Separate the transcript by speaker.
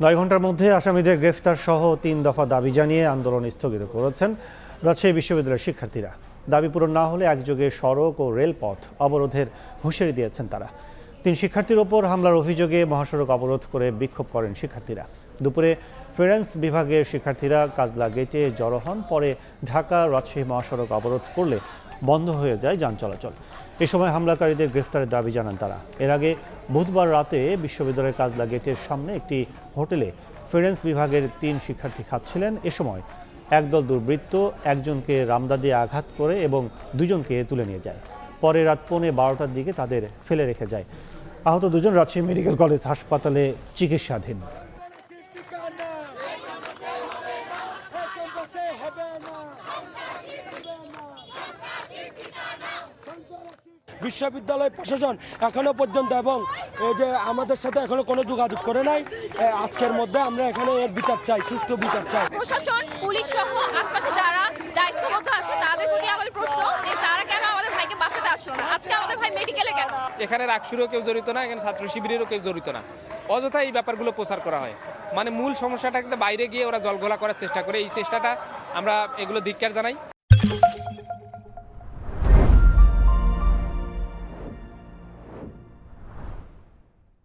Speaker 1: নয় ঘণ্টার মধ্যে আসামিদের গ্রেফতার সহ তিন দফা দাবি জানিয়ে আন্দোলন স্থগিত করেছেন রাজশাহী বিশ্ববিদ্যালয়ের শিক্ষার্থীরা। দাবি পূরণ না হলে একযোগে সড়ক ও রেলপথ অবরোধের হুঁশিয়ারি দিয়েছেন তারা। তিন শিক্ষার্থীর ওপর হামলার অভিযোগে মহাসড়ক অবরোধ করে বিক্ষোভ করেন শিক্ষার্থীরা। দুপুরে ফেরেন্স বিভাগের শিক্ষার্থীরা কাজলা গেটে জড়ো হন, পরে ঢাকা রাজশাহী মহাসড়ক অবরোধ করলে বন্ধ হয়ে যায় যান চলাচল। এ সময় হামলাকারীদের গ্রেফতারের দাবি জানান তারা। এর আগে বুধবার রাতে বিশ্ববিদ্যালয়ের কাজলা গেটের সামনে একটি হোটেলে ফেরেন্স বিভাগের তিন শিক্ষার্থী খাচ্ছিলেন। এ সময় একদল দুর্বৃত্ত একজনকে রামদা দিয়ে আঘাত করে এবং দুজনকে তুলে নিয়ে যায়। পরে রাত পৌনে বারোটার দিকে তাদের ফেলে রেখে যায়। আহত দুজন রাজশাহী মেডিকেল কলেজ হাসপাতালে চিকিৎসাধীন।
Speaker 2: বিশ্ববিদ্যালয় প্রশাসন এখনও পর্যন্ত এবং এই যে আমাদের সাথে এখনও কোনো যোগাযোগ করে নাই আজকের মধ্যে আমরা এখানে এর বিচার চাই সুষ্ঠু বিচার চাই।
Speaker 3: প্রশাসন পুলিশ সহ আশপাশে যারা দায়িত্বরত আছে তাদের প্রতি আমাদের প্রশ্ন যে তারা কেন আমাদের ভাইকে বাঁচাতে আসলো না আজকে আমাদের ভাই মেডিকেলে কেন?
Speaker 4: এখানে রাকসুরও কেউ জড়িত না, এখানে ছাত্র শিবিরেরও কেউ জড়িত না। অযথা এই ব্যাপারগুলো প্রচার করা হয়। মানে মূল সমস্যাটা কিন্তু বাইরে গিয়ে ওরা জলঘোলা করার চেষ্টা করে। এই চেষ্টাটা আমরা এগুলো ধিক্কার জানাই।